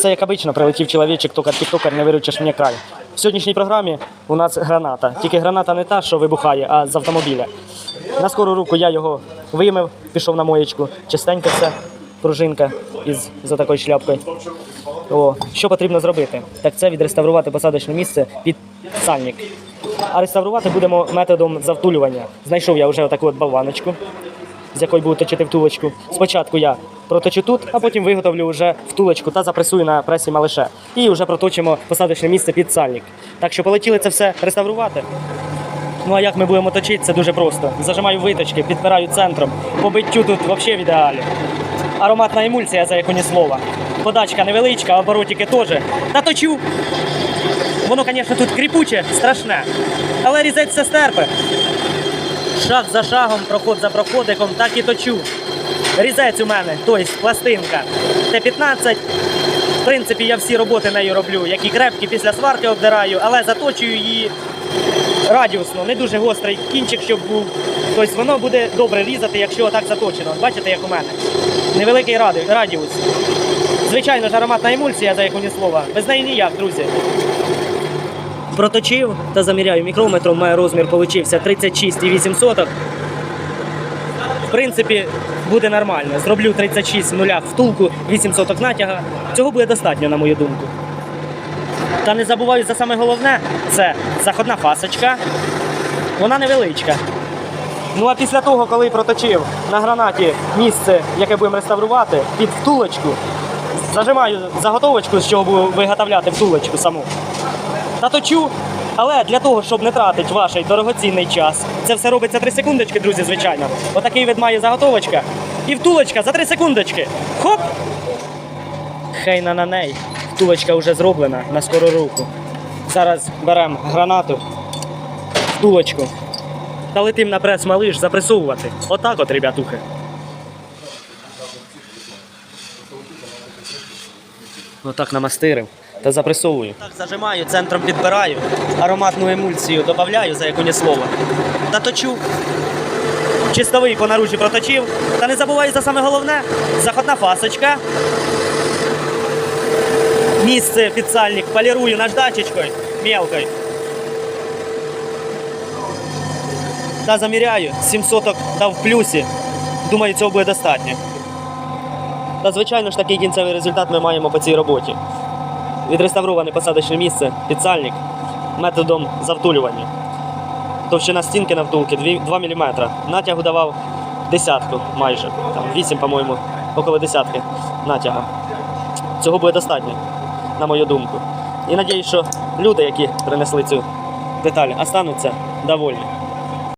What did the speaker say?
Все як обично, прилетів чоловічок, токар тіктокар, не виручиш мені край. В сьогоднішній програмі у нас граната. Тільки граната не та, що вибухає, а з автомобіля. На скору руку я його вимив, пішов на моєчку. Чистенько все, пружинка із за такою шляпкою. О, що потрібно зробити? Так це відреставрувати посадочне місце під сальник. А реставрувати будемо методом завтулювання. Знайшов я вже отаку от болваночку, з якої буду точити втулочку. Спочатку я проточу тут, а потім виготовлю вже втулочку та запресую на пресі малише. І вже проточимо посадочне місце під сальник. Так що полетіли це все реставрувати. Ну а як ми будемо точити, це дуже просто. Зажимаю виточки, підпираю центром. По биттю тут взагалі в ідеалі. Ароматна емульсія, за яку ні слова. Подачка невеличка, оборотики теж. Та точу. Воно, звісно, тут кріпуче, страшне. Але різець все стерпе. Шаг за шагом, проход за проходиком, так і точу. Різець у мене, тобто пластинка. Т-15. В принципі, я всі роботи нею роблю, які крепкі після сварки обдираю, але заточую її радіусно, не дуже гострий кінчик, щоб був. Тобто воно буде добре різати, якщо отак заточено. Бачите, як у мене. Невеликий радіус. Звичайно ж, ароматна емульсія, за яку ні слова. Без неї ніяк, друзі. Проточив та заміряю мікрометром, має розмір получився 36,8. В принципі, буде нормально. Зроблю 36 в нулях втулку, 8 соток натяга. Цього буде достатньо, на мою думку. Та не забуваю за саме головне, це заходна фасочка. Вона невеличка. Ну а після того, коли проточив на гранаті місце, яке будемо реставрувати, під втулочку, зажимаю заготовочку, з чого буду виготовляти втулочку саму. Та точу. Але для того, щоб не тратити ваш дорогоцінний час, це все робиться 3 секундочки, друзі, звичайно. Отакий вид має заготовочка. І втулочка за 3 секундочки. Хоп! На на неї. Втулочка вже зроблена на скору руку. Зараз беремо гранату, втулочку та летим на прес малиш запресовувати. Отак от, ребятухи. Отак намастирив та запресовую. Так зажимаю, центром підбираю, ароматну емульсію додаю, за яку ні слово. Та точу. Чистовий по наружі проточив. Та не забувай за саме головне заходна фасочка. Місце підсальник полірую наждачечкою мелкою. Та заміряю, 7 соток дав в плюсі. Думаю, цього буде достатньо. Та звичайно ж такий кінцевий результат ми маємо по цій роботі. Відреставроване посадочне місце, підсальник методом завтулювання. Товщина стінки на втулки 2 мм. Натягу давав десятку майже. Там 8, по-моєму, около десятки натяга. Цього буде достатньо, на мою думку. І надіюсь, що люди, які принесли цю деталь, остануться довольні.